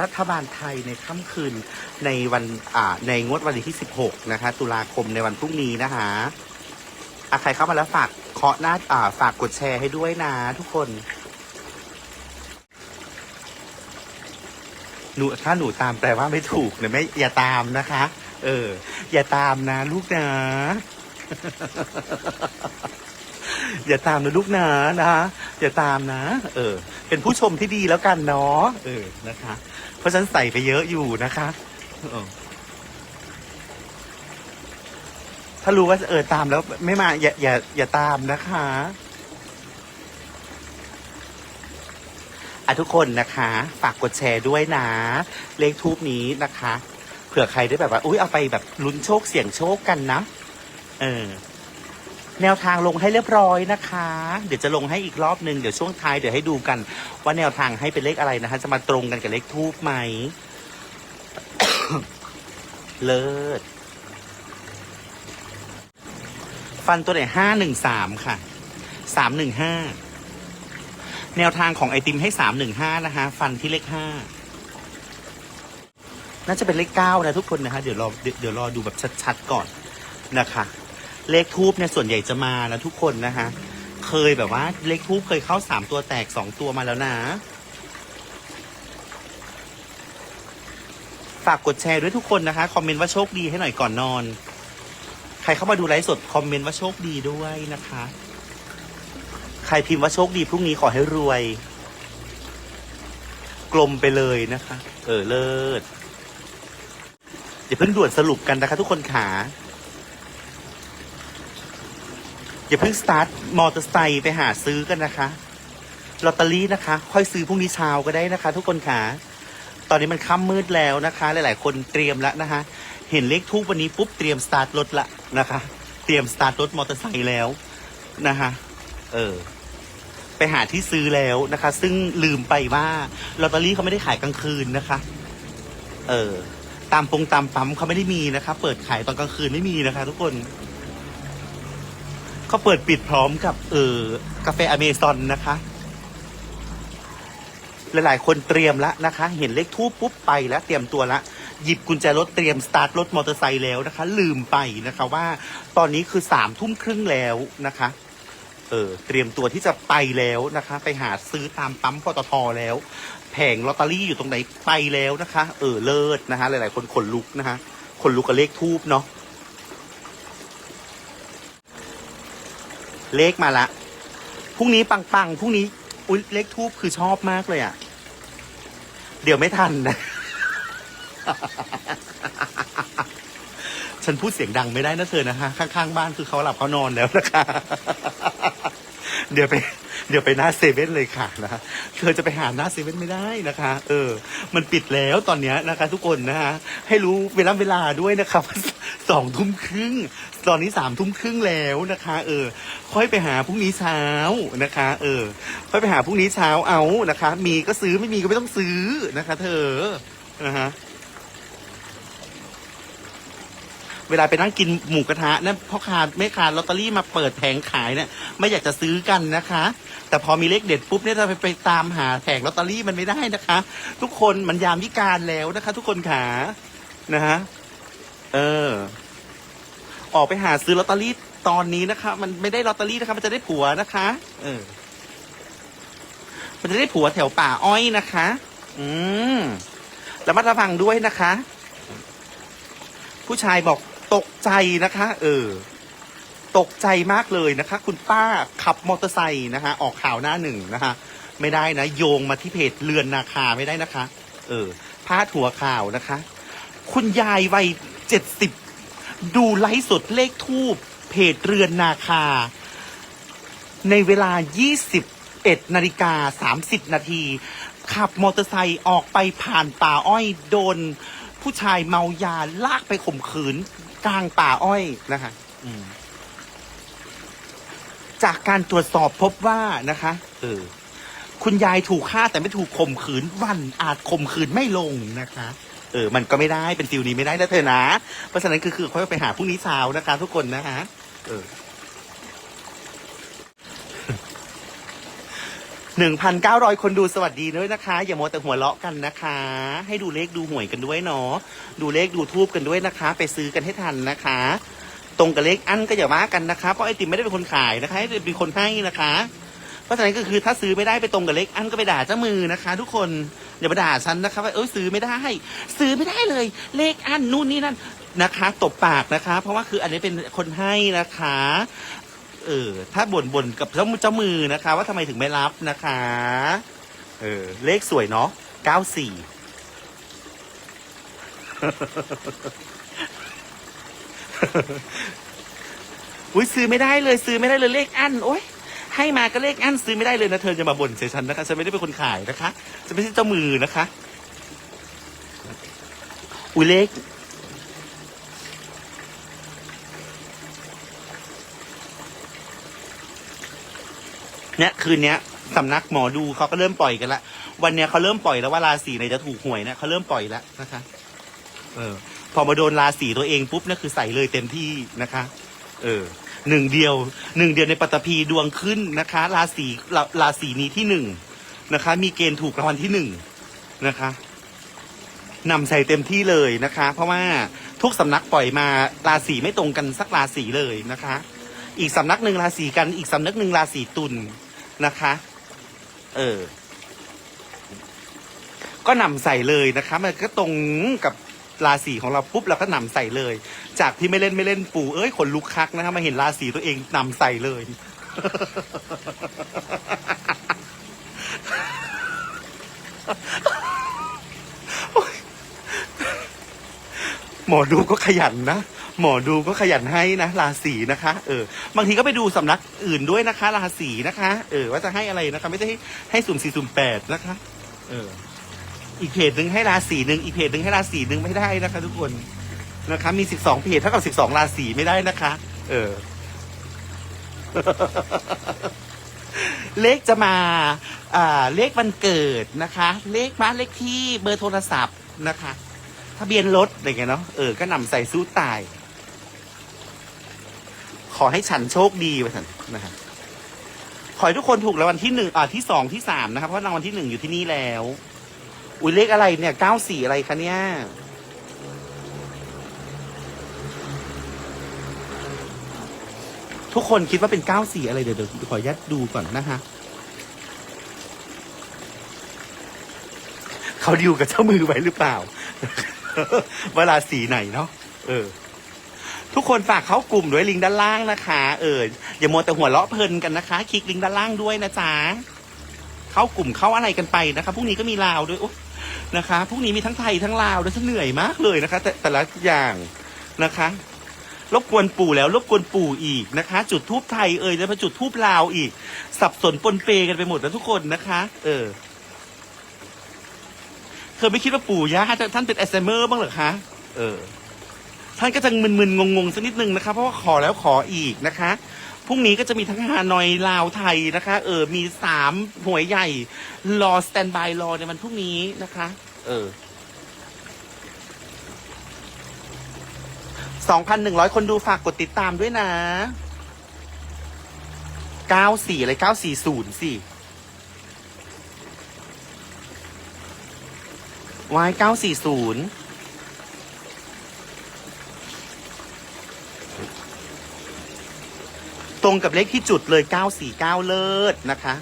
รัฐบาลไทยในค่ำคืนในวันในงวดวันที่ 16 นะคะ ตุลาคมในวันพรุ่งนี้นะคะอะใครเข้ามาแล้วฝากเคาะหน้าอ่าฝากกดแชร์ให้ด้วยนะทุกคนหนูถ้าหนูตามแปลว่าไม่ถูกนะไม่อย่าตามนะคะ เออ อย่าตามนะ ลูกนะ อย่าตามนะลูกนะนะอย่าตามนะ เออ เป็นผู้ชมที่ดีแล้วกันเนาะเออนะคะ เพราะฉันใส่ไปเยอะอยู่นะคะเออถ้ารู้ว่าเออตามแล้วไม่มาอย่าอย่าอย่าตามนะคะอะทุกคนนะคะ ฝากกดแชร์ด้วยนะ เลขทูปนี้นะคะ เผื่อใครได้แบบว่า อุ้ยเอาไปแบบลุ้นโชคเสี่ยงโชคกันนะ เออ แนวทางลงให้เรียบร้อยนะคะ เดี๋ยวจะลงให้อีกรอบหนึ่งเดี๋ยวช่วงท้ายเดี๋ยวให้ดูกัน ว่าแนวทางให้เป็นเลขอะไรนะคะ จะมาตรงกันกับเลขทูปไหม เลิศ ฟันตัวไหนห้าหนึ่งสามค่ะสามหนึ่งห้าแนวทางของไอติมให้สามหนึ่งห้านะคะ ฟันที่เลขห้าน่าจะเป็นเลขเก้านะทุกคนนะคะ เดี๋ยวรอเดี๋ยวรอดูแบบชัดๆก่อนนะคะ เลขทูบเนี่ยส่วนใหญ่จะมานะทุกคนนะคะ เคยแบบว่าเลขทูบเคยเข้าสามตัวแตกสองตัวมาแล้วนะ ฝากกดแชร์ด้วยทุกคนนะคะ คอมเมนต์ว่าโชคดีให้หน่อยก่อนนอน ใครเข้ามาดูไลฟ์สดคอมเมนต์ว่าโชคดีด้วยนะคะ ใครพิมพ์ว่าโชคดีพรุ่งนี้ขอให้รวย กลมไปเลยนะคะ เออเลิศอย่าเพิ่งด่วนสรุปกันนะคะ ทุกคนขา อย่าเพิ่งสตาร์ทมอเตอร์ไซค์ไปหาซื้อกันนะคะลอตเตอรี่นะคะ ค่อยซื้อพรุ่งนี้เช้าก็ได้นะคะ ทุกคนค่ะ ตอนนี้มันค่ำมืดแล้วนะคะ หลาย ๆ คนเตรียมแล้วนะคะ เห็นเลขทูบวันนี้ปุ๊บเตรียมสตาร์ทรถละนะคะ เตรียมสตาร์ทรถมอเตอร์ไซค์แล้วนะคะเออไปหาที่ซื้อแล้วนะคะ ซึ่งลืมไปว่าลอตเตอรี่เขาไม่ได้ขายกลางคืนนะคะ เออตามปงตามปั๊มเขาไม่ได้มีนะคะ เปิดขายตอนกลางคืนไม่มีนะคะ ทุกคน เขาเปิดปิดพร้อมกับเออกาแฟอเมซอนนะคะ หลายๆคนเตรียมแล้วนะคะ เห็นเลขทูปปุ๊บไปแล้วเตรียมตัวละ หยิบกุญแจรถเตรียมสตาร์ทรถมอเตอร์ไซค์แล้วนะคะ ลืมไปนะคะว่าตอนนี้คือสามทุ่มครึ่งแล้วนะคะ เออเตรียมตัวที่จะไปแล้วนะคะ ไปหาซื้อตามปั๊มปตทแล้ว แผงลอตเตอรี่อยู่ตรงไหนไปแล้วนะคะ เออเลิศนะคะ หลายๆ คนขนลุกนะคะขนลุกกับเลขทูบเนาะ เลขมาละพรุ่งนี้ปังๆพรุ่งนี้อุ้ยเลขทูบคือชอบมากเลยอะ่ะ เดี๋ยวไม่ทันนะ ฉันพูดเสียงดังไม่ได้นะเธอนะคะข้างๆบ้านคือเขาหลับเขานอนแล้วนะคะเดี๋ยวไปเดี๋ยวไปหน้าเซเว่นเลยค่ะนะคะเธอจะไปหาหน้าเซเว่นไม่ได้นะคะ เออ มันปิดแล้วตอนเนี้ยนะคะ ทุกคนนะคะให้รู้เวลาเวลาด้วยนะคะ สองทุ่มครึ่ง ตอนนี้สามทุ่มครึ่งแล้วนะคะ เออ ค่อยไปหาพรุ่งนี้เช้านะคะ เออ ค่อยไปหาพรุ่งนี้เช้าเอานะคะ มีก็ซื้อไม่มีก็ไม่ต้องซื้อนะคะ เธอนะคะเวลาไปนั่งกินหมูกระทะนั่นพ่อค้าแม่ค้าลอตเตอรี่มาเปิดแผงขายเนี่ยไม่อยากจะซื้อกันนะคะ แต่พอมีเลขเด็ดปุ๊บเนี่ยเราไปไปตามหาแผงลอตเตอรี่มันไม่ได้นะคะ ทุกคนมันยามวิการแล้วนะคะ ทุกคนขานะฮะ เออ ออกไปหาซื้อลอตเตอรี่ตอนนี้นะคะ มันไม่ได้ลอตเตอรี่นะคะ มันจะได้ผัวนะคะ เออ มันจะได้ผัวแถวป่าอ้อยนะคะ อืมแล้วมาระวังด้วยนะคะ ผู้ชายบอกตกใจนะคะ เออ ตกใจมากเลยนะคะ คุณป้าขับมอเตอร์ไซค์นะคะ ออกข่าวหน้าหนึ่งนะคะ ไม่ได้นะ โยงมาที่เพจเรือนนาคาไม่ได้นะคะ เออพาดหัวข่าวนะคะ คุณยายวัย เจ็ดสิบดูไลฟ์สดเลขทูบเพจเรือนนาคา ในเวลา 21นาฬิกา 30 นาที ขับมอเตอร์ไซค์ออกไปผ่านป่าอ้อยโดน ผู้ชายเมายาลากไปข่มขืน กลางป่าอ้อยนะคะอืมจากการตรวจสอบพบว่านะคะเออคุณยายถูกฆ่าแต่ไม่ถูกข่มขืนวันอาจข่มขืนไม่ลงนะคะเออมันก็ไม่ได้เป็นฟิลนี้ไม่ได้นะเธอนะเพราะฉะนั้นคือคือค่อยไปหาพรุ่งนี้เช้านะคะ ทุกคนนะคะเออหนึ่งพันเก้าร้อยคนดูสวัสดีด้วยนะคะ อย่ามัวแต่หัวเราะกันนะคะ ให้ดูเลขดูหวยกันด้วยเนาะดูเลขดูทูบกันด้วยนะคะ ไปซื้อกันให้ทันนะคะ ตรงกับเลขอันก็อย่าว่ากันนะคะเพราะไอติมไม่ได้เป็นคนขายนะคะมเป็นคนให้นะคะ เพราะฉะนั้นก็คือถ้าซื้อไม่ได้ไปตรงกับเลขอันก็ไปด่าเจ้ามือนะคะ ทุกคนอย่ามาด่าฉันนะคะว่าเออซื้อไม่ได้ ซื้อไม่ได้เลย เลขอันนู่นนี่นั่นนะคะตบปากนะคะ เพราะว่าคืออันนี้เป็นคนให้นะคะเออถ้าบ่นบ่นกับเจ้าเจ้ามือนะคะ ว่าทำไมถึงไม่รับนะคะเออเลขสวยเนาะเก้าสี่อุ้ยซื้อไม่ได้เลยซื้อไม่ได้เลยเลขอันโอ้ย ให้มาก็เลขอันซื้อไม่ได้เลยนะเธอจะมาบ่นใส่ฉันนะคะฉันไม่ได้เป็นคนขายนะคะฉันไม่ใช่เจ้ามือนะคะ อุ้ยเลขเนี่ยคืนเนี้ยสำนักหมอดูเขาก็เริ่มปล่อยกันละวันเนี้ยเขาเริ่มปล่อยแล้วว่าราศีไหนจะถูกหวยนะเขาเริ่มปล่อยแล้วนะคะ เออ พอมาโดนราศีตัวเองปุ๊บเนี่ยคือใส่เลยเต็มที่นะคะ เออ หนึ่งเดียวหนึ่งเดียวในปัตตภีดวงขึ้นนะคะ ราศีราราศีนี้ที่หนึ่งนะคะ มีเกณฑ์ถูกรางวัลที่หนึ่งนะคะนำใส่เต็มที่เลยนะคะ เพราะว่าทุกสำนักปล่อยมาราศีไม่ตรงกันสักราศีเลยนะคะ อีกสำนักหนึ่งราศีกันอีกสำนักหนึ่งราศีตุลนะคะ เออก็นำใส่เลยนะคะ มันก็ตรงกับ ราศีของเราปุ๊บเราก็นำใส่เลย จากที่ไม่เล่นไม่เล่นปู่เอ้ยขนลุกคักนะคะมาเห็นราศีตัวเองนำใส่เลย หมอดูก็ขยันนะหมอดูก็ขยันให้นะราศีนะคะ เออบางทีก็ไปดูสำนักอื่นด้วยนะคะ ราศีนะคะ เออว่าจะให้อะไรนะคะ ไม่ได้ให้สุ่มสี่สุ่มแปดนะคะ เออ อีกเพจหนึ่งให้ราศีหนึ่งอีกเพจหนึ่งให้ราศีหนึ่งไม่ได้นะคะทุกคนนะคะมีสิบสองเพจเท่ากับสิบสองราศีไม่ได้นะคะ เออ เลขจะมาอ่าเลขวันเกิดนะคะ เลขบ้านเลขที่เบอร์โทรศัพท์นะคะทะเบียนรถอะไรเงี้ยเนาะเออก็นำใส่สู้ตาย ขอให้ฉันโชคดีไปสันนะครับขอให้ทุกคนถูกรางวัลที่หนึ่งอ่าที่สองที่สามนะครับเพราะรางวัลที่หนึ่งอยู่ที่นี่แล้ว อุ้ยเลขอะไรเนี่ยเก้าสี่อะไรคะเนี่ย ทุกคนคิดว่าเป็นเก้าสี่อะไรเดี๋ยวเดี๋ยวขออนุญาตดูก่อนนะคะเขาดิวกับเจ้ามือไว้หรือเปล่า เวลาสีไหนเนาะเออ ทุกคนฝากเข้ากลุ่มด้วยลิงก์ด้านล่างนะคะ เอออย่ามัวแต่หัวเราะเพลินกันนะคะ คลิกลิงก์ด้านล่างด้วยนะจ๊ะเข้ากลุ่มเข้าอะไรกันไปนะคะพรุ่งนี้ก็มีลาวด้วยโอ๊ย นะคะพรุ่งนี้มีทั้งไทยทั้งลาวด้วยฉันเหนื่อยมากเลยนะคะ แต่แต่ละอย่างนะคะรบกวนปู่แล้วรบกวนปู่อีกนะคะ จุดทูบไทยเอ่ยแล้วมาจุดทูบลาวอีก สับสนปนเปกันไปหมดนะทุกคนนะคะ เออเคยไม่คิดว่าปู่ย่าท่านเป็นแอลไซเมอร์บ้างเหรอคะเออ ท่านก็จะมึนๆงงๆสักนิดนึงนะคะ เพราะว่าขอแล้วขออีกนะคะ พรุ่งนี้ก็จะมีทั้งฮานอยลาวไทยนะคะ เออ มีสามหวยใหญ่ รอสแตนบายรอในวันพรุ่งนี้นะคะ เออสองพันหนึ่งร้อยคนดูฝากกดติดตามด้วยนะเก้าสี่อะไรเก้าสี่ศูนย์สี่วายเก้าสี่ศูนย์ รงกับเลขที่จุดเลย 949 เลิศนะคะ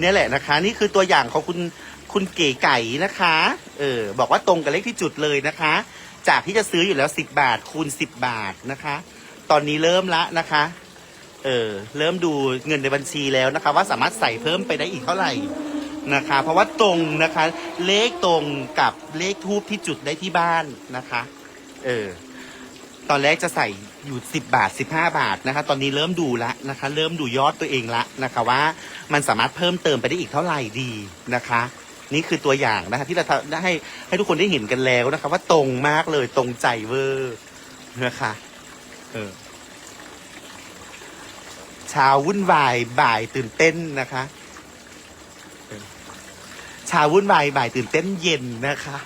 เนี่ยแหละนะคะ นี่คือตัวอย่างของคุณคุณเก๋ไก่นะคะ เออ บอกว่าตรงกับเลขที่จุดเลยนะคะ จากที่จะซื้ออยู่แล้ว 10 บาทคูณ 10 บาทนะคะ ตอนนี้เริ่มละนะคะ เออ เริ่มดูเงินในบัญชีแล้วนะคะ ว่าสามารถใส่เพิ่มไปได้อีกเท่าไหร่นะคะ เพราะว่าตรงนะคะ เลขตรงกับเลขทูบที่จุดได้ที่บ้านนะคะ เออ ตอนแรกจะใส่ อยู่สิบาทสิบห้าบาทนะคะ ตอนนี้เริ่มดูละนะคะ เริ่มดูยอดตัวเองละนะคะว่ามันสามารถเพิ่มเติมไปได้อีกเท่าไหร่ดีนะคะ นี่คือตัวอย่างนะคะที่เราได้ให้ให้ทุกคนได้เห็นกันแล้วนะคะ ว่าตรงมากเลยตรงใจเวอร์นะคะเออเช้าวุ่นวายบ่ายตื่นเต้นนะคะเช้าวุ่นวายบ่ายตื่นเต้นเย็นนะคะ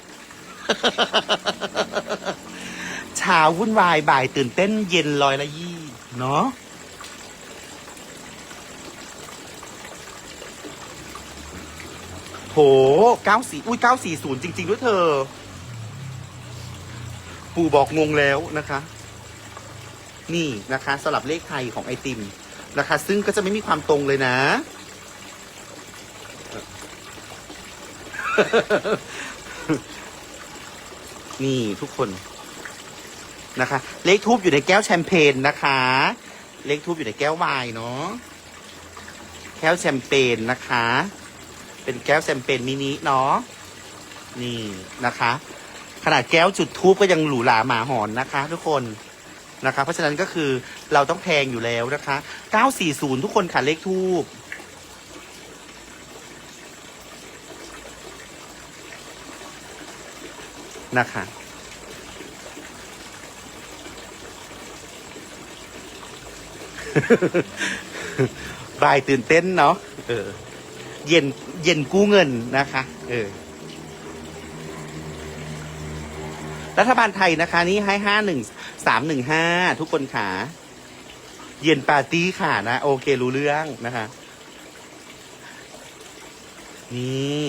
ช้าวุ่นวายบ่ายตื่นเต้นเย็นลอยละยี่เนาะโหเก้าสี่อุ้ยเก้าสี่ศูนย์จริง ๆ ด้วยเธอ ปู่บอกงงแล้วนะคะ นี่นะคะสำหรับเลขไทยของไอติมนะคะ ซึ่งก็จะไม่มีความตรงเลยนะ นี่ทุกคน นะคะ เลขทูบอยู่ในแก้วแชมเปญนะคะ เลขทูบอยู่ในแก้วไวน์เนาะแก้วแชมเปญนะคะ เป็นแก้วแชมเปญมินิเนาะนี่นะคะ ขนาดแก้วจุดทูบก็ยังหรูหราหมาหอนนะคะ ทุกคนนะคะ เพราะฉะนั้นก็คือเราต้องแพงอยู่แล้วนะคะ 940 ทุกคนค่ะเลขทูบนะคะ บายตื่นเต้นเนาะเออ เย็นเย็นกู้เงินนะคะ เออ รัฐบาลไทยนะคะ นี่ให้ห้าหนึ่งสามหนึ่งห้าทุกคนขา เย็นปาร์ตี้ค่ะนะ โอเครู้เรื่องนะคะ นี่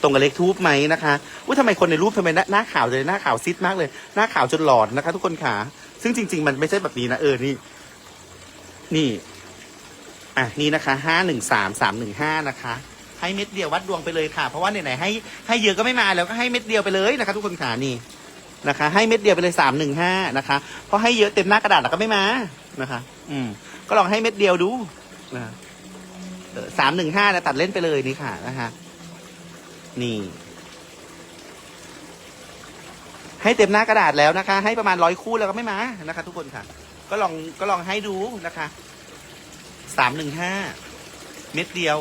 ตรงกับเลขทูบไหมนะคะว่าทำไมคนในรูปทำไมหน้าหน้าขาวเลยหน้าขาวซิดมากเลย หน้าขาวจนหลอนนะคะ ทุกคนขาซึ่งจริง ๆ มันไม่ใช่แบบนี้นะเออนี่ นี่ อะนี่นะคะห้าหนึ่งสามสามหนึ่งห้านะคะ ให้เม็ดเดียววัดดวงไปเลยค่ะ เพราะว่าไหนๆให้ให้เยอะก็ไม่มาแล้วก็ให้เม็ดเดียวไปเลยนะคะ ทุกคนขานี่นะคะ ให้เม็ดเดียวไปเลยสามหนึ่งห้านะคะเพราะให้เยอะเต็มหน้ากระดาษแล้วก็ไม่มานะคะ อืม ก็ลองให้เม็ดเดียวดูนะสามหนึ่งห้านะตัดเล่นไปเลยนี่ค่ะนะคะนี่ ให้เต็มหน้ากระดาษแล้วนะคะ ให้ประมาณร้อยคู่แล้วก็ไม่มานะคะ ทุกคนค่ะ ก็ลองก็ลองให้ดูนะคะสามหนึ่งห้าเม็ดเดียว